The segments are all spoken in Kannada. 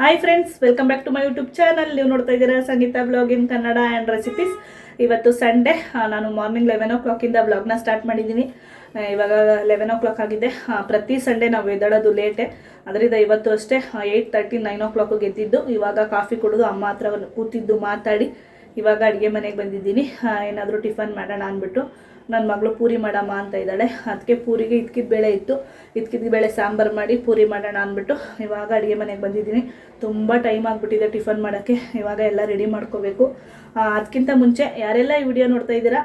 Hi friends welcome back to my YouTube channel ನೀವು ನೋಡ್ತಾ ಇದ್ದೀರಾ Sangeetha vlog in Kannada and recipes ಇವತ್ತು ಸಂಡೇ ನಾನು ಮಾರ್ನಿಂಗ್ ಲೆವೆನ್ ಓ ಕ್ಲಾಕಿಂದ ಬ್ಲಾಗ್ನ ಸ್ಟಾರ್ಟ್ ಮಾಡಿದ್ದೀನಿ. ಇವಾಗ ಲೆವೆನ್ ಓ ಕ್ಲಾಕ್ ಆಗಿದೆ ಪ್ರತಿ ಸಂಡೇ ನಾವು ಎದ್ದಾಡೋದು ಲೇಟೆ ಅದರಿಂದ ಇವತ್ತು ಅಷ್ಟೇ eight thirty nine o'clock ಗೆದ್ದಿದ್ದು. ಇವಾಗ ಕಾಫಿ ಕುಡಿದು ಅಮ್ಮ ಹತ್ರ ಕೂತಿದ್ದು ಮಾತಾಡಿ. ಇವಾಗ ಅಡುಗೆ ಮನೆಗೆ ಬಂದಿದ್ದೀನಿ. ಏನಾದರೂ ಟಿಫನ್ ಮಾಡೋಣ ಅಂದ್ಬಿಟ್ಟು. ನನ್ನ ಮಗಳು ಪೂರಿ ಮಾಡಮ್ಮ ಅಂತ ಇದ್ದಾಳೆ. ಅದಕ್ಕೆ ಪೂರಿಗೆ ಇದ್ಕಿದ ಬೇಳೆ ಇತ್ತು. ಇದ್ಕಿದ ಬೇಳೆ ಸಾಂಬಾರು ಮಾಡಿ ಪೂರಿ ಮಾಡೋಣ ಅಂದ್ಬಿಟ್ಟು ಇವಾಗ ಅಡುಗೆ ಮನೆಗೆ ಬಂದಿದ್ದೀನಿ. ತುಂಬ ಟೈಮ್ ಆಗಿಬಿಟ್ಟಿದೆ ಟಿಫನ್ ಮಾಡೋಕ್ಕೆ. ಇವಾಗ ಎಲ್ಲ ರೆಡಿ ಮಾಡ್ಕೋಬೇಕು. ಅದಕ್ಕಿಂತ ಮುಂಚೆ ಯಾರೆಲ್ಲ ಈ ವಿಡಿಯೋ ನೋಡ್ತಾ ಇದ್ದೀರಾ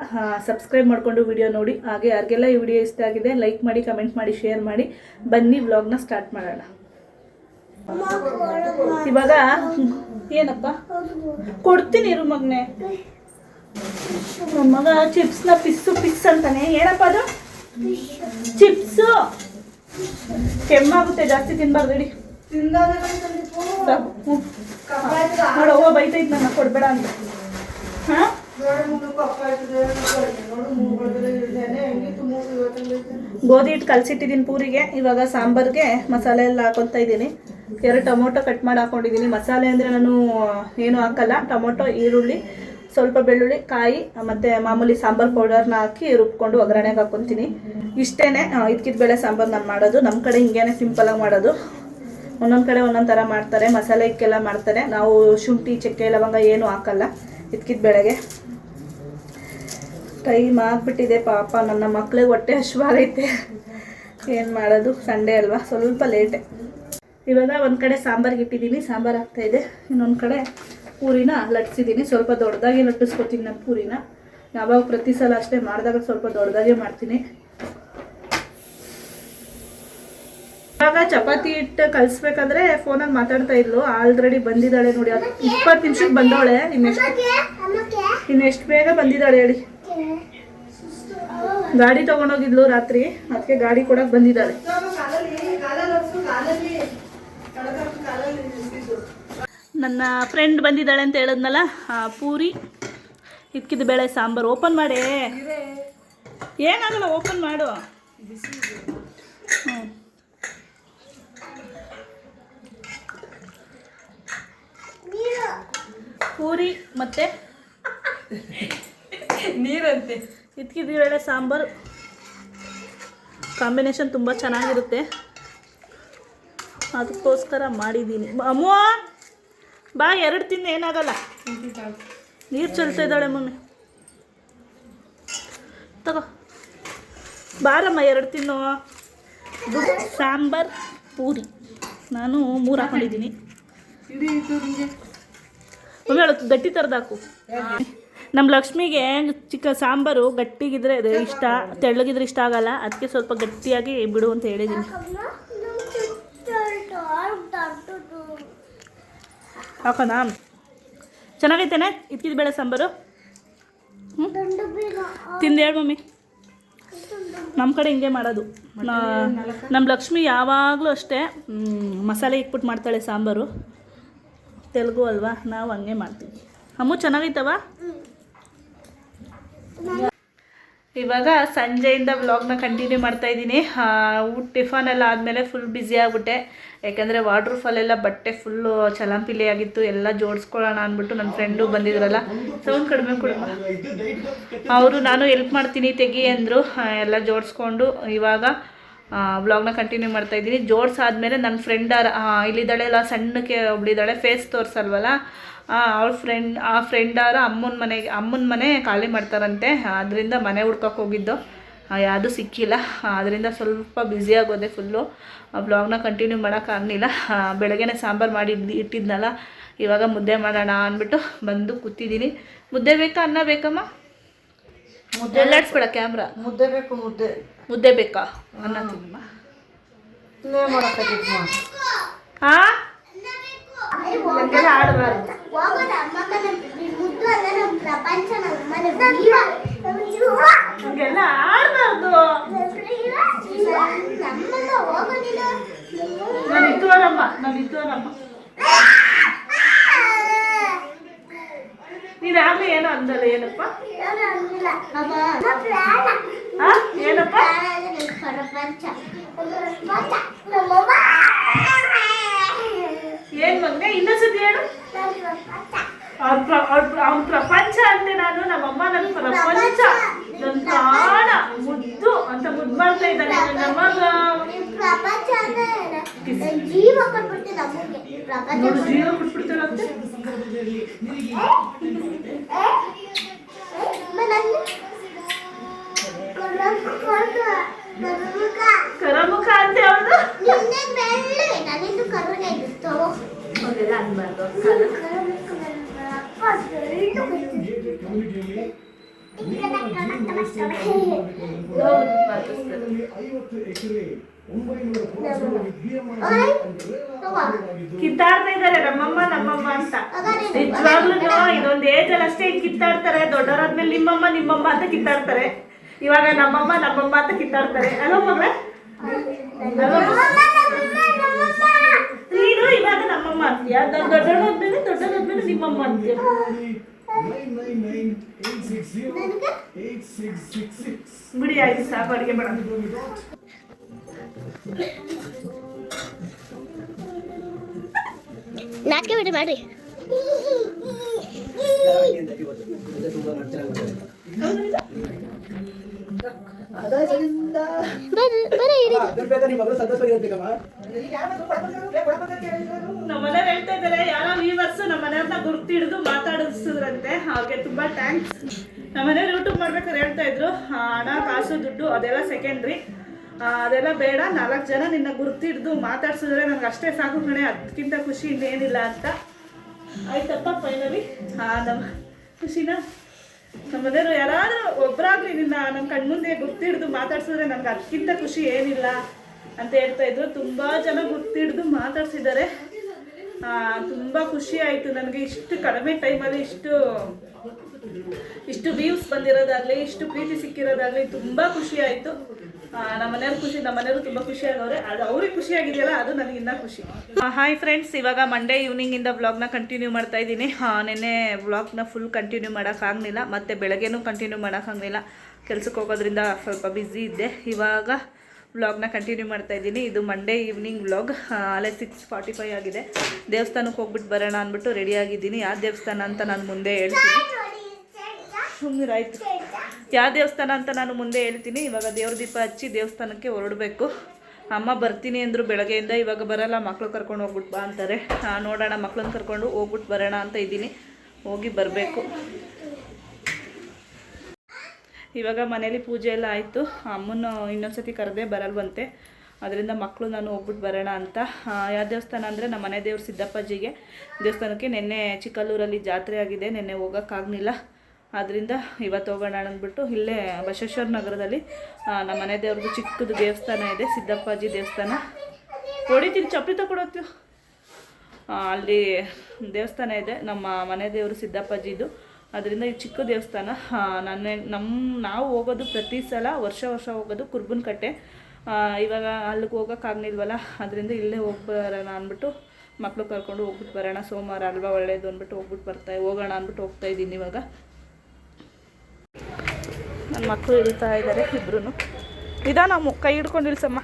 ಸಬ್ಸ್ಕ್ರೈಬ್ ಮಾಡಿಕೊಂಡು ವಿಡಿಯೋ ನೋಡಿ. ಹಾಗೆ ಯಾರಿಗೆಲ್ಲ ಈ ವಿಡಿಯೋ ಇಷ್ಟ ಆಗಿದೆ, ಲೈಕ್ ಮಾಡಿ, ಕಮೆಂಟ್ ಮಾಡಿ, ಶೇರ್ ಮಾಡಿ. ಬನ್ನಿ ವ್ಲಾಗ್ನ ಸ್ಟಾರ್ಟ್ ಮಾಡೋಣ. ಇವಾಗ ಏನಪ್ಪ? ಕೊಡ್ತೀನಿ ಇರು ಮಗನೆ. ನನ್ನ ಮಗ ಚಿಪ್ಸ್ನ ಪಿಸ್ಸು ಪಿಕ್ಸ್ ಅಂತಾನೆ. ಏನಪ್ಪ ಅದು? ಚಿಪ್ಸು. ಕೆಮ್ಮಾಗುತ್ತೆ, ಜಾಸ್ತಿ ತಿನ್ಬಾರ್ದು, ಇಡಿ. ಬೈತೈತ್ ನನ್ನ, ಕೊಡ್ಬೇಡ ಅಂತ. ಹಾಂ? ಗೋಧಿ ಹಿಟ್ಟು ಕಲಸಿಟ್ಟಿದ್ದೀನಿ ಪೂರಿಗೆ. ಇವಾಗ ಸಾಂಬಾರ್ಗೆ ಮಸಾಲೆ ಎಲ್ಲ ಹಾಕೊತಾ ಇದ್ದೀನಿ. ಎರಡು ಟೊಮೊಟೊ ಕಟ್ ಮಾಡಿ ಹಾಕೊಂಡಿದ್ದೀನಿ ಮಸಾಲೆ ಅಂದರೆ ನಾನು ಏನು ಹಾಕಲ್ಲ. ಟೊಮೊಟೊ, ಈರುಳ್ಳಿ ಸ್ವಲ್ಪ ಬೆಳ್ಳುಳ್ಳಿ, ಕಾಯಿ, ಮತ್ತು ಮಾಮೂಲಿ ಸಾಂಬಾರ್ ಪೌಡರ್ನ ಹಾಕಿ ರುಬ್ಕೊಂಡು ಒಗ್ಗರಣೆಗೆ ಹಾಕ್ಕೊತೀನಿ ಇಷ್ಟೇ ಇದಕ್ಕಿದ ಬೇಳೆ ಸಾಂಬಾರು ನಾನು ಮಾಡೋದು. ನಮ್ಮ ಕಡೆ ಹಿಂಗೇನೆ ಆಗಿ ಮಾಡೋದು. ಒಂದೊಂದು ಕಡೆ ಒಂದೊಂದು ಥರ ಮಾಡ್ತಾರೆ. ಮಸಾಲೆ ಇಕ್ಕೆಲ್ಲ ಮಾಡ್ತಾರೆ. ನಾವು ಶುಂಠಿ, ಚಕ್ಕೆ, ಲವಂಗ ಏನೂ ಹಾಕಲ್ಲ. ಇದಕ್ಕಿದ ಬೆಳೆಗೆ. ಟೈಮ್ ಆಗಿಬಿಟ್ಟಿದೆ ಪಾಪ. ನನ್ನ ಮಕ್ಳಿಗೆ ಹೊಟ್ಟೆ ಹಶ್ವಾಗೈತೆ ಏನು ಮಾಡೋದು? ಸಂಡೇ ಅಲ್ವಾ? ಸ್ವಲ್ಪ ಲೇಟೆ ಇವಾಗ ಒಂದು ಕಡೆ ಸಾಂಬಾರ್ಗೆ ಇಟ್ಟಿದ್ದೀನಿ ಸಾಂಬಾರು ಆಗ್ತಾಯಿದೆ ಇನ್ನೊಂದು ಕಡೆ ಪೂರಿನ ಲಟ್ಸಿದ್ದೀನಿ ಸ್ವಲ್ಪ ದೊಡ್ಡದಾಗಿ ಲಟ್ಟಿಸ್ಕೊತೀನಿ ನಾನು ಪೂರಿನ. ಯಾವಾಗ ಪ್ರತಿ ಸಲ ಅಷ್ಟೇ ಮಾಡಿದಾಗ ಸ್ವಲ್ಪ ದೊಡ್ಡದಾಗೆ ಮಾಡ್ತೀನಿ. ಇವಾಗ ಚಪಾತಿ ಹಿಟ್ಟು ಕಲಿಸ್ಬೇಕಾದ್ರೆ ಫೋನಲ್ಲಿ ಮಾತಾಡ್ತಾ ಇದ್ಲು. ಆಲ್ರೆಡಿ ಬಂದಿದ್ದಾಳೆ ನೋಡಿ. ಅದು ಇಪ್ಪತ್ತು ನಿಮಿಷಕ್ಕೆ ಬಂದವಳೆ. ಇನ್ನೆಷ್ಟು ಇನ್ನೆಷ್ಟು ಬೇಗ ಬಂದಿದ್ದಾಳೆ ಹೇಳಿ. ಗಾಡಿ ತಗೊಂಡೋಗಿದ್ಲು ರಾತ್ರಿ. ಅದಕ್ಕೆ ಗಾಡಿ ಕೊಡಕ್ಕೆ ಬಂದಿದ್ದಾಳೆ. ನನ್ನ ಫ್ರೆಂಡ್ ಬಂದಿದ್ದಾಳೆ ಅಂತ ಹೇಳಿದ್ನಲ್ಲ ಪೂರಿ. ಇದ್ಕಿದ ಬೇಳೆ ಸಾಂಬಾರು. ಓಪನ್ ಮಾಡಿ. ಏನಾಗಲ್ಲ ಓಪನ್ ಮಾಡು. ಹ್ಞೂ ಪೂರಿ ಮತ್ತೆ ನೀರಂತೆ. ಇದ್ಕಿದ ಬೇಳೆ ಸಾಂಬಾರು. ಕಾಂಬಿನೇಷನ್ ತುಂಬ ಚೆನ್ನಾಗಿರುತ್ತೆ. ಅದಕ್ಕೋಸ್ಕರ ಮಾಡಿದ್ದೀನಿ. ಅಮ್ಮ! ಬಾ, ಎರಡು ತಿಂದು ಏನಾಗಲ್ಲ. ನೀರು ಚೆಲ್ತಾ ಇದ್ದಾಳೆ ಮಮ್ಮಿ. ತಗೋ. ಬಾರಮ್ಮ, ಎರಡು ತಿನ್ನು ಸಾಂಬಾರ್, ಪೂರಿ. ನಾನು ಮೂರು ಹಾಕೊಂಡಿದ್ದೀನಿ. ಮಮ್ಮಿ ಅವಳು ಗಟ್ಟಿ ಥರದ್ದು ಹಾಕು. ನಮ್ಮ ಲಕ್ಷ್ಮಿಗೆ ಚಿಕ್ಕ ಸಾಂಬಾರು ಗಟ್ಟಿಗಿದ್ರೆ ಇಷ್ಟ, ತೆಳ್ಳಗಿದ್ರೆ ಇಷ್ಟ ಆಗಲ್ಲ. ಅದಕ್ಕೆ ಸ್ವಲ್ಪ ಗಟ್ಟಿಯಾಗಿ ಬಿಡು ಅಂತ ಹೇಳಿದ್ದೀನಿ. ಹಾಕೋಣ? ಚೆನ್ನಾಗೈತೇನೆ? ಇದ್ಕಿದ ಬೇಳೆ ಸಾಂಬಾರು? ತಿಂದು ಹೇಳಿ ಮಮ್ಮಿ. ನಮ್ಮ ಕಡೆ ಹಿಂಗೆ ಮಾಡೋದು. ನಮ್ಮ ಲಕ್ಷ್ಮಿ ಯಾವಾಗಲೂ ಅಷ್ಟೇ ಮಸಾಲೆ ಇಕ್ಬಿಟ್ಟು ಮಾಡ್ತಾಳೆ ಸಾಂಬಾರು. ತೆಲುಗು ಅಲ್ವಾ? ನಾವು ಹಂಗೆ ಮಾಡ್ತೀವಿ. ಅಮ್ಮು, ಚೆನ್ನಾಗೈತವ? ಇವಾಗ ಸಂಜೆಯಿಂದ ವ್ಲಾಗ್ನ ಕಂಟಿನ್ಯೂ ಮಾಡ್ತಾ ಇದ್ದೀನಿ. ಊಟ ಟಿಫನ್ ಎಲ್ಲ ಆದಮೇಲೆ ಫುಲ್ ಬ್ಯುಸಿ ಆಗಿಬಿಟ್ಟೆ. ಯಾಕೆಂದರೆ ವಾಟ್ರ್ ಫಾಲೆಲ್ಲ ಬಟ್ಟೆ ಫುಲ್ಲು ಚಲಂಪಿಲಿ ಆಗಿತ್ತು. ಎಲ್ಲ ಜೋಡಿಸ್ಕೊಳ್ಳೋಣ ಅಂದ್ಬಿಟ್ಟು ನನ್ನ ಫ್ರೆಂಡು ಬಂದಿದ್ರಲ್ಲ. ಸೌಂಡ್ ಕಡಿಮೆ ಕೊಡುವ ಅವರು, ನಾನು ಎಲ್ಪ್ ಮಾಡ್ತೀನಿ, ತೆಗಿ ಅಂದರು. ಎಲ್ಲ ಜೋಡಿಸ್ಕೊಂಡು ಇವಾಗ ವ್ಲಾಗ್ನ ಕಂಟಿನ್ಯೂ ಮಾಡ್ತಾ ಇದ್ದೀನಿ. ಜೋಡ್ಸಾದ್ಮೇಲೆ ನನ್ನ ಫ್ರೆಂಡ್ ಇಲ್ಲಿದ್ದಾಳೆ ಎಲ್ಲ ಸಣ್ಣಕ್ಕೆ ಒಬ್ಳಿದ್ದಾಳೆ ಫೇಸ್ ತೋರಿಸಲ್ವಲ್ಲ? ಅವ್ಳ ಫ್ರೆಂಡ್ ಆ ಫ್ರೆಂಡಾರ ಅಮ್ಮನ ಮನೆಗೆ ಅಮ್ಮನ ಮನೆ ಖಾಲಿ ಮಾಡ್ತಾರಂತೆ. ಅದರಿಂದ ಮನೆ ಹುಡ್ಕಕ್ಕೆ ಹೋಗಿದ್ದು. ಯಾವುದೂ ಸಿಕ್ಕಿಲ್ಲ. ಅದರಿಂದ ಸ್ವಲ್ಪ ಬ್ಯುಸಿ ಆಗೋದೆ ಫುಲ್ಲು ಬ್ಲಾಗ್ನ ಕಂಟಿನ್ಯೂ ಮಾಡೋಕ್ಕಾಗಲಿಲ್ಲ ಬೆಳಗ್ಗೆನೇ ಸಾಂಬಾರು ಮಾಡಿ ಇಟ್ಟಿದ್ನಲ್ಲ. ಇವಾಗ ಮುದ್ದೆ ಮಾಡೋಣ ಅಂದ್ಬಿಟ್ಟು ಬಂದು ಕೂತಿದ್ದೀನಿ. ಮುದ್ದೆ ಬೇಕಾ, ಅನ್ನ ಬೇಕಮ್ಮ ಮುದ್ದೆ ಎಲ್ಲಾಡ್ಸ್ಬೇಡ ಕ್ಯಾಮ್ರಾ? ಮುದ್ದೆ ಬೇಕು ಮುದ್ದೆ. ಮುದ್ದೆ ಬೇಕಾ? ಅನ್ನ ತಿನ್ನಮ್ಮ ಇನ್ನೇ ಮಾಡಕ್ಕಾಗಿತ್ತು ಹಾ ಹಂಗೆಲ್ಲ ಆಡಬಾರ್ದು. ಹಂಗೆಲ್ಲ ಆಡಬಾರ್ದು. ನಾನು. ಇದ್ದವರಮ್ಮ ನಾನು ಇದ್ದವರಮ್ಮ ನೀನು ಆಗಲೇ ಏನು ಅಂದಲ್ಲ ಏನಪ್ಪ? ಏನಪ್ಪ? ಏನ್ ಮಗನೇ ಇನ್ನೊಂದ್ಸತಿ ಹೇಳು. ಅವ್ರ ಪ್ರ- ಪ್ರಪಂಚ ಅಂದೆ ನಾನು ನಮ್ಮಮ್ಮ ನನ್ನ ಪ್ರಪಂಚ. ನನ್ನ ಪ್ರಾಣ ಮುದ್ದು ಅಂತ ಮುದ್ದು ಮಾಡ್ತಾ ಇದ್ದಾನೆ ನನ್ನ ಮಗ. ಪ್ರಪಂಚ ಅಂದ್ರೆ ಜೀವ ಕೊಟ್ಬಿಡ್ತೀನಿ ನಮಗೆ ಜೀವ ಕೊಟ್ಬಿಡ್ತಾರಂತೆ ಕರಮುಖ ಅಂತೆ ಅವಳು ನಿನ್ನೆ ಬೆಳ್ಳಿ ನನ್ನಿಂದು ಕರುಣೆ ಇತ್ತು ಅದೆಲ್ಲ ಅನ್ಬಾರ್ದು ಕಿತ್ತಾಡ್ತಾ ಇದ್ದಾರೆ ನಮ್ಮಮ್ಮ ನಮ್ಮಮ್ಮ ಅಂತ. ನಿಜವಾಗ್ಲೂ ಇದೊಂದು ಏಜ್ ಅಲ್ಲಿ ಅಷ್ಟೇ ಕಿತ್ತಾಡ್ತಾರೆ. ದೊಡ್ಡವರಾದ್ಮೇಲೆ ನಿಮ್ಮಮ್ಮ ನಿಮ್ಮಮ್ಮ ಅಂತ ಕಿತ್ತಾಡ್ತಾರೆ. ಇವಾಗ ನಮ್ಮಮ್ಮ ನಮ್ಮಮ್ಮ ಅಂತ ಕಿತ್ತಾಡ್ತಾರೆ. ಅಲೋ ಮಗಳ? ನೀನು ಇವಾಗ ನಮ್ಮಮ್ಮ ಅಂತೀಯ? ದೊಡ್ಡ ದೊಡ್ಡವರಾದ್ಮೇಲೆ ನಿಮ್ಮಮ್ಮ ಅಂತೀಯ? ಬಿಡಿ ಆಯ್ತು ಸಾಕು ಅಡಿಗೆ ಬೇಡ ನಾಚಿಕೆ ಬಿಡಿ ಮಾಡ್ರಿ ಬರ್ರಿ ಬರ್ರಿ ಇರಿ. ನಮ್ಮ ಮನೆಯವ್ರು ಹೇಳ್ತಾ ಇದ್ದಾರೆ ಯಾರೋ ವ್ಯೂವರ್ಸ್ ನಮ್ಮ ಮನೆಯವ್ರನ್ನ ಗುರ್ತಿಡ್ದು ಮಾತಾಡಿಸಿದ್ರಂತೆ ಹಾಗೆ ತುಂಬಾ ಥ್ಯಾಂಕ್ಸ್ ನಮ್ಮ ಮನೆಯವ್ರು ಯೂಟ್ಯೂಬ್ ಮಾಡ್ಬೇಕಾದ್ರೆ ಹೇಳ್ತಾ ಇದ್ರು ಆ, ಹಣ ಕಾಸು ದುಡ್ಡು ಅದೆಲ್ಲ ಸೆಕೆಂಡ್ರಿ ಅದೆಲ್ಲ ಬೇಡ ನಾಲ್ಕು ಜನ ನಿನ್ನ ಗುರ್ತಿಡ್ದು ಮಾತಾಡ್ಸಿದ್ರೆ ನನಗೆ ಅಷ್ಟೇ ಸಾಕು ಕಣೆ ಅದಕ್ಕಿಂತ ಖುಷಿ ಇನ್ನೇನಿಲ್ಲ ಅಂತ. ಆಯ್ತಪ್ಪ ಫೈನಲಿ ನಮ್ಮ ಖುಷಿನ ನಮ್ಮ ಮನೆಯವ್ರು ಯಾರಾದರೂ ಒಬ್ಬರಾಗ್ಲಿ ನಿನ್ನ ನನ್ನ ಕಣ್ಮುಂದೆ ಗುರ್ತಿಡ್ದು ಮಾತಾಡ್ಸಿದ್ರೆ ನನಗೆ ಅದಕ್ಕಿಂತ ಖುಷಿ ಏನಿಲ್ಲ ಅಂತ ಹೇಳ್ತಾ ಇದ್ರು. ತುಂಬಾ ಜನ ಗುರ್ತಿಡ್ದು ಮಾತಾಡ್ಸಿದ್ದಾರೆ. ಆ, ತುಂಬ ಖುಷಿ ಆಯ್ತು. ನನಗೆ ಇಷ್ಟು ಕಡಿಮೆ ಟೈಮಲ್ಲಿ ಇಷ್ಟು ಇಷ್ಟು ವ್ಯೂಸ್ ಬಂದಿರೋದಾಗ್ಲಿ ಇಷ್ಟು ಪ್ರೀತಿ ಸಿಕ್ಕಿರೋದಾಗ್ಲಿ ತುಂಬ ಖುಷಿ ಆಯಿತು. ಖುಷಿ ತುಂಬ ಅದು ಅವ್ರಿಗೆ ಖುಷಿಯಾಗಿದೆಯಲ್ಲ ಅದು ನನಗೆ ಇನ್ನೂ ಖುಷಿ. ಹಾಯ್ ಫ್ರೆಂಡ್ಸ್ ಇವಾಗ ಮಂಡೇ ಈವ್ನಿಂಗಿಂದ ವ್ಲಾಗ್ನ ಕಂಟಿನ್ಯೂ ಮಾಡ್ತಾ ಇದ್ದೀನಿ. ನಿನ್ನೆ ವ್ಲಾಗ್ನ ಫುಲ್ ಕಂಟಿನ್ಯೂ ಮಾಡೋಕ್ಕಾಗಲಿಲ್ಲ ಮತ್ತು ಬೆಳಗ್ಗೆನೂ ಕಂಟಿನ್ಯೂ ಮಾಡೋಕ್ಕಾಗಲಿಲ್ಲ ಕೆಲ್ಸಕ್ಕೆ ಹೋಗೋದ್ರಿಂದ ಸ್ವಲ್ಪ ಬ್ಯುಸಿ ಇದ್ದೆ. ಇವಾಗ ವ್ಲಾಗ್ನ ಕಂಟಿನ್ಯೂ ಮಾಡ್ತಾ ಇದ್ದೀನಿ. ಇದು ಮಂಡೇ ಈವ್ನಿಂಗ್ ವ್ಲಾಗ್ ಅಲ್ಲೇ ಸಿಕ್ಸ್ ಫಾರ್ಟಿ ಫೈವ್ ಆಗಿದೆ. ದೇವಸ್ಥಾನಕ್ಕೆ ಹೋಗ್ಬಿಟ್ಟು ಬರೋಣ ಅಂದ್ಬಿಟ್ಟು ರೆಡಿ ಆಗಿದ್ದೀನಿ. ಯಾವ ದೇವಸ್ಥಾನ ಅಂತ ನಾನು ಮುಂದೆ ಹೇಳ್ತೀನಿ. ಸುಮ್ಮನಿರಾಯ್ತು ಯಾವ ದೇವಸ್ಥಾನ ಅಂತ ನಾನು ಮುಂದೆ ಹೇಳ್ತೀನಿ. ಇವಾಗ ದೇವ್ರ ದೀಪ ಹಚ್ಚಿ ದೇವಸ್ಥಾನಕ್ಕೆ ಹೊರಡಬೇಕು. ಅಮ್ಮ ಬರ್ತೀನಿ ಅಂದರು ಬೆಳಗ್ಗೆಯಿಂದ. ಇವಾಗ ಬರಲ್ಲ ಮಕ್ಕಳು ಕರ್ಕೊಂಡು ಹೋಗ್ಬಿಟ್ಟು ಬಾ ಅಂತಾರೆ. ನೋಡೋಣ ಮಕ್ಳನ್ನ ಕರ್ಕೊಂಡು ಹೋಗ್ಬಿಟ್ಟು ಬರೋಣ ಅಂತ ಇದ್ದೀನಿ. ಹೋಗಿ ಬರಬೇಕು. ಇವಾಗ ಮನೇಲಿ ಪೂಜೆ ಎಲ್ಲ ಆಯಿತು. ಅಮ್ಮನ ಇನ್ನೊಂದ್ಸತಿ ಕರೆದೇ ಬರಲ್ವಂತೆ. ಅದರಿಂದ ಮಕ್ಕಳು ನಾನು ಹೋಗ್ಬಿಟ್ಟು ಬರೋಣ ಅಂತ. ಯಾವ ದೇವಸ್ಥಾನ ಅಂದರೆ ನಮ್ಮ ಮನೆ ದೇವ್ರ ಸಿದ್ದಪ್ಪಾಜಿಗೆ. ದೇವಸ್ಥಾನಕ್ಕೆ ನಿನ್ನೆ ಚಿಕ್ಕಲ್ಲೂರಲ್ಲಿ ಜಾತ್ರೆ ಆಗಿದೆ. ನಿನ್ನೆ ಹೋಗೋಕ್ಕಾಗಲಿಲ್ಲ. ಆದ್ದರಿಂದ ಇವತ್ತು ಹೋಗೋಣ ಅಂದ್ಬಿಟ್ಟು ಇಲ್ಲೇ ಬಸವೇಶ್ವರ ನಗರದಲ್ಲಿ ನಮ್ಮ ಮನೆ ದೇವ್ರದ್ದು ಚಿಕ್ಕದು ದೇವಸ್ಥಾನ ಇದೆ, ಸಿದ್ದಪ್ಪಾಜಿ ದೇವಸ್ಥಾನ. ಹೊಡಿತೀನಿ ಚಪ್ಪಲಿ ತಗೊಡೋತ್ತೀವಿ ಅಲ್ಲಿ ದೇವಸ್ಥಾನ ಇದೆ, ನಮ್ಮ ಮನೆ ದೇವರು ಸಿದ್ದಪ್ಪಾಜಿದು. ಅದರಿಂದ ಈ ಚಿಕ್ಕ ದೇವಸ್ಥಾನ ನನ್ನ ನಮ್ಮ ನಾವು ಹೋಗೋದು ಪ್ರತಿ ಸಲ ವರ್ಷ ವರ್ಷ ಹೋಗೋದು ಕುರ್ಬನ್ ಕಟ್ಟೆ ಇವಾಗ ಅಲ್ಲಿಗೆ ಹೋಗೋಕ್ಕಾಗ್ಲಿಲ್ವಲ್ಲ ಅದರಿಂದ ಇಲ್ಲೇ ಹೋಗಿ ಬರೋಣ ಅಂದ್ಬಿಟ್ಟು ಮಕ್ಕಳು ಕರ್ಕೊಂಡು ಹೋಗ್ಬಿಟ್ಟು ಬರೋಣ, ಸೋಮವಾರ ಅಲ್ವಾ ಒಳ್ಳೇದು ಅಂದ್ಬಿಟ್ಟು ಹೋಗ್ಬಿಟ್ಟು ಬರ್ತಾ, ಹೋಗೋಣ ಅಂದ್ಬಿಟ್ಟು ಹೋಗ್ತಾ ಇದ್ದೀನಿ ಇವಾಗ. ನನ್ನ ಮಕ್ಕಳು ಇಳ್ತಾ ಇದ್ದಾರೆ ಇಬ್ರು ನಿಧಾನ ಕೈ ಹಿಡ್ಕೊಂಡು ಇಳ್ಸಮ್ಮ.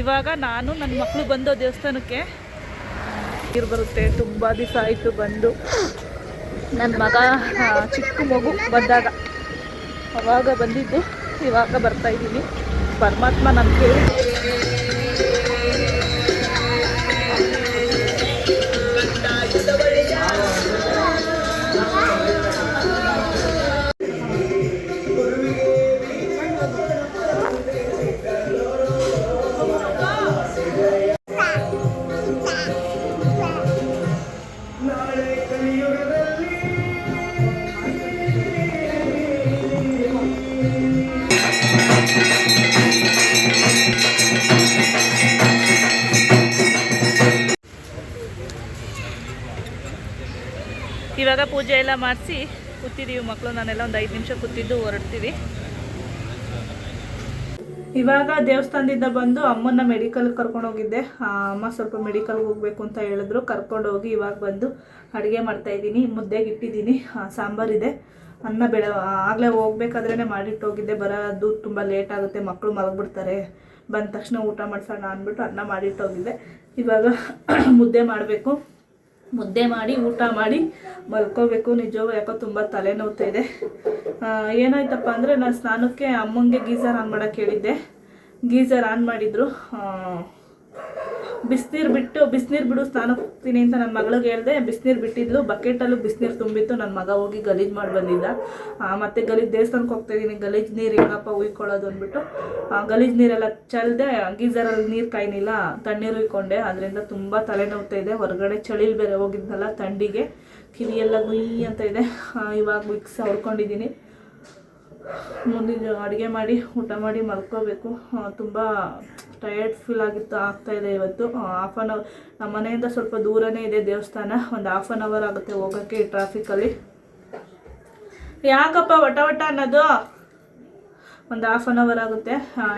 ಇವಾಗ ನಾನು ನನ್ನ ಮಕ್ಕಳು ಬಂದೋ ದೇವಸ್ಥಾನಕ್ಕೆ ನೀರು ಬರುತ್ತೆ. ತುಂಬ ದಿವಸ ಆಯಿತು ಬಂದು. ನನ್ನ ಮಗ ಚಿಕ್ಕ ಮಗು ಬಂದಾಗ. ಅವಾಗ ಬಂದಿದ್ದು. ಇವಾಗ ಬರ್ತಾ ಇದ್ದೀನಿ. ಪರಮಾತ್ಮ ನನ್ನ ಕೇಳಿ ಇವಾಗ ಪೂಜೆ ಎಲ್ಲ ಮಾಡಿಸಿ ಕೂತಿದ್ದೀವಿ ಮಕ್ಕಳು ನಾನೆಲ್ಲ ಒಂದು ಐದು ನಿಮಿಷ ಕೂತಿದ್ದು ಹೊರಡ್ತೀವಿ. ಇವಾಗ ದೇವಸ್ಥಾನದಿಂದ ಬಂದು ಅಮ್ಮನ ಕರ್ಕೊಂಡು ಹೋಗಿದ್ದೆ. ಅಮ್ಮ ಸ್ವಲ್ಪ ಮೆಡಿಕಲ್ಗೆ ಹೋಗ್ಬೇಕು ಅಂತ ಹೇಳಿದ್ರು. ಕರ್ಕೊಂಡು ಹೋಗಿ ಇವಾಗ ಬಂದು ಅಡುಗೆ ಮಾಡ್ತಾಯಿದ್ದೀನಿ ಮುದ್ದೆಗೆ ಇಟ್ಟಿದ್ದೀನಿ. ಸಾಂಬಾರಿದೆ ಅನ್ನ ಬೆಳೆ ಆಗಲೇ ಹೋಗ್ಬೇಕಾದ್ರೇ ಮಾಡಿಟ್ಟು ಹೋಗಿದ್ದೆ. ಬರೋದು ತುಂಬ ಲೇಟ್ ಆಗುತ್ತೆ. ಮಕ್ಕಳು ಮಲಗಿಬಿಡ್ತಾರೆ. ಬಂದ ತಕ್ಷಣ ಊಟ ಮಾಡ್ಸೋಣ ಅಂದ್ಬಿಟ್ಟು ಅನ್ನ ಮಾಡಿಟ್ಟು ಹೋಗಿದ್ದೆ. ಇವಾಗ ಮುದ್ದೆ ಮಾಡಬೇಕು. ಮುದ್ದೆ ಮಾಡಿ, ಊಟ ಮಾಡಿ ಮಲ್ಕೋಬೇಕು. ನಿಜವೂ ಯಾಕೋ ತುಂಬ ತಲೆನೋವ್ತಾ ಇದೆ. ಏನಾಯ್ತಪ್ಪ ಅಂದರೆ ನಾನು ಸ್ನಾನಕ್ಕೆ ಅಮ್ಮಂಗೆ ಗೀಸರ್ ಆನ್ ಮಾಡೋಕ್ಕೆ ಹೇಳಿದ್ದೆ. ಗೀಸರ್ ಆನ್ ಮಾಡಿದ್ರು. ಬಿಸಿನೀರು ಬಿಟ್ಟು, ಬಿಸಿನೀರು ಬಿಡು ಸ್ನಾನ ಹೋಗ್ತೀನಿ ಅಂತ ನನ್ನ ಮಗಳಿಗೆ ಹೇಳಿದೆ. ಬಿಸಿನೀರು ಬಿಟ್ಟಿದ್ಲು ಬಕೆಟಲ್ಲೂ ಬಿಸಿನೀರು ತುಂಬಿತ್ತು. ನನ್ನ ಮಗ ಹೋಗಿ ಗಲೀಜು ಮಾಡಿ ಬಂದಿದ್ದ. ಮತ್ತು ಗಲೀಜು ದೇವಸ್ಥಾನಕ್ಕೆ ಹೋಗ್ತಾಯಿದ್ದೀನಿ ಗಲೀಜು ನೀರು ಹೆಂಗಪ್ಪ ಉಯ್ಕೊಳ್ಳೋದು ಅಂದ್ಬಿಟ್ಟು. ಗಲೀಜು ನೀರೆಲ್ಲ ಚೆಲ್ಲದೆ ಗೀಸರಲ್ಲಿ ನೀರು ಕಾಯ್ನಿಲ್ಲ ತಣ್ಣೀರು ಉಯ್ಕೊಂಡೆ. ಅದರಿಂದ ತುಂಬ ತಲೆನೋವ್ತಾ ಇದೆ. ಹೊರಗಡೆ ಚಳಿಲಿ ಬೇರೆ ಹೋಗಿದ್ನಲ್ಲ ಥಂಡಿಗೆ. ಕಿವಿಯೆಲ್ಲ ಗುಯ್ ಅಂತ ಇದೆ. ಇವಾಗ ಮಿಕ್ಸ್ ಹೊಡ್ಕೊಂಡಿದ್ದೀನಿ ಮುಂದಿನ ಅಡುಗೆ ಮಾಡಿ, ಊಟ ಮಾಡಿ ಮಲ್ಕೋಬೇಕು. ತುಂಬ ಟಯರ್ಡ್ ಫೀಲ್ ಆಗಿತ್ತು ಆಗ್ತಾ ಇದೆ ಇವತ್ತು. ಹಾಫ್ ಆನ್ ಅವರ್ ನಮ್ಮ ಮನೆಯಿಂದ ಸ್ವಲ್ಪ ದೂರನೇ ಇದೆ ದೇವಸ್ಥಾನ. ಒಂದು ಹಾಫ್ ಆನ್ ಅವರ್ ಆಗುತ್ತೆ ಹೋಗೋಕ್ಕೆ ಈ ಟ್ರಾಫಿಕಲ್ಲಿ ಯಾಕಪ್ಪ ವಟ ವಟ ಅನ್ನೋದು? ಒಂದು ಹಾಫ್ ಆನ್ ಅವರ್ ಆಗುತ್ತೆ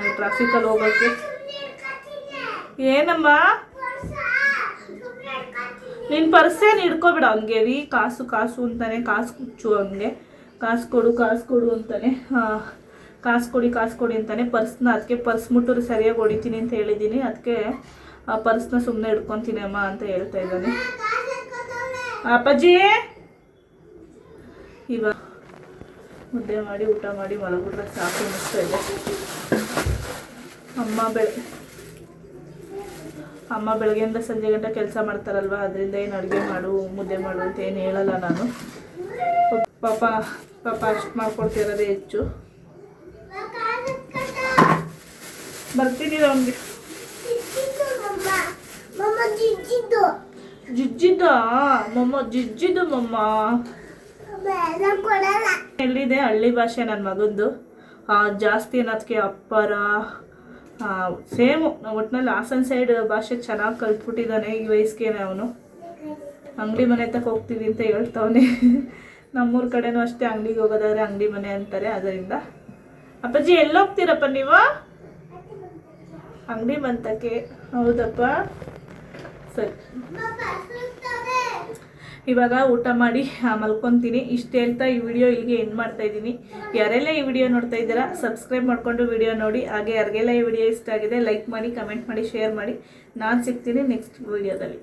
ಈ ಟ್ರಾಫಿಕಲ್ಲಿ ಹೋಗೋಕ್ಕೆ. ಏನಮ್ಮ? ನಿನ್ನ ಪರ್ಸೇನು ಹಿಡ್ಕೊಬೇಡ ಹಂಗೆ? ರೀ, ಕಾಸು ಕಾಸು ಅಂತಾನೆ, ಕಾಸು ಕುಚ್ಚು ಹಂಗೆ. ಕಾಸು ಕೊಡು ಕಾಸು ಕೊಡು ಅಂತಾನೆ. ಕಾಸು ಕೊಡಿ ಕಾಸು ಕೊಡಿ ಅಂತಾನೆ ಪರ್ಸ್ನ ಅದಕ್ಕೆ ಪರ್ಸ್ ಮುಟ್ಟರು ಸರಿಯಾಗಿ ಹೊಡಿತೀನಿ ಅಂತ ಹೇಳಿದ್ದೀನಿ. ಅದಕ್ಕೆ, ಆ, ಪರ್ಸ್ನ ಸುಮ್ಮನೆ ಹಿಡ್ಕೊತೀನಿ ಅಮ್ಮ ಅಂತ ಹೇಳ್ತಾ ಇದ್ದಾನೆ. ಅಪ್ಪಾಜಿ! ಇವಾಗ ಮುದ್ದೆ ಮಾಡಿ, ಊಟ ಮಾಡಿ ಮಲಗಿಬಿಟ್ರೆ ಸಾಕು ಅನ್ನಿಸ್ತಾ ಇದೆ. ಅಮ್ಮ ಬೆಳೆ, ಅಮ್ಮ ಬೆಳಗ್ಗೆಯಿಂದ ಸಂಜೆ ಗಂಟೆ ಕೆಲಸ ಮಾಡ್ತಾರಲ್ವ, ಅದರಿಂದ ಏನು ಅಡುಗೆ ಮಾಡು, ಮುದ್ದೆ ಮಾಡು ಅಂತ ಏನು ಹೇಳಲ್ಲ ನಾನು. ಪಾಪ ಪಾಪ ಅಷ್ಟು ಮಾಡ್ಕೊಡ್ತಿರೋದೇ ಹೆಚ್ಚು. ಬರ್ತೀನಿ ಎಲ್ಲಿದೆ ಹಳ್ಳಿ ಭಾಷೆ ನನ್ನ ಮಗಂದು? ಜಾಸ್ತಿ ಅನ್ನೋದಕ್ಕೆ ಅಪ್ಪರ. ಸೇಮು. ಒಟ್ನಲ್ಲಿ ಹಾಸನ್ ಸೈಡ್ ಭಾಷೆ ಚೆನ್ನಾಗಿ ಕಲ್ತ್ಬಿಟ್ಟಿದ್ದಾನೆ ಈ ವಯಸ್ಸಿಗೆ ಅವನು. ಅಂಗಡಿ ಮನೆ ತಕ್ಕ ಹೋಗ್ತೀವಿ ಅಂತ ಹೇಳ್ತಾವನೆ. ನಮ್ಮೂರ ಕಡೆನೂ ಅಷ್ಟೇ ಅಂಗಡಿಗೆ ಹೋಗೋದಾದ್ರೆ ಅಂಗಡಿ ಮನೆ ಅಂತಾರೆ, ಅದರಿಂದ. ಅಪ್ಪಾಜಿ, ಎಲ್ಲೋಗ್ತೀರಪ್ಪ ನೀವು? ಅಂಗಡಿ ಬಂತಕ್ಕೆ. ಹೌದಪ್ಪ. ಸರಿ. ಇವಾಗ ಊಟ ಮಾಡಿ ಮಲ್ಕೊತೀನಿ. ಇಷ್ಟು ಹೇಳ್ತಾ ಈ ವಿಡಿಯೋ ಇಲ್ಲಿಗೆ ಎಂಡ್ ಮಾಡ್ತಾ ಇದ್ದೀನಿ. ಯಾರೆಲ್ಲ ಈ ವಿಡಿಯೋ ನೋಡ್ತಾ ಇದ್ದೀರಾ ಸಬ್ಸ್ಕ್ರೈಬ್ ಮಾಡಿಕೊಂಡು ವಿಡಿಯೋ ನೋಡಿ. ಹಾಗೆ ಯಾರಿಗೆಲ್ಲ ಈ ವಿಡಿಯೋ ಇಷ್ಟ ಆಗಿದೆ ಲೈಕ್ ಮಾಡಿ ಕಮೆಂಟ್ ಮಾಡಿ ಶೇರ್ ಮಾಡಿ. ನಾನು ಸಿಗ್ತೀನಿ ನೆಕ್ಸ್ಟ್ ವಿಡಿಯೋದಲ್ಲಿ.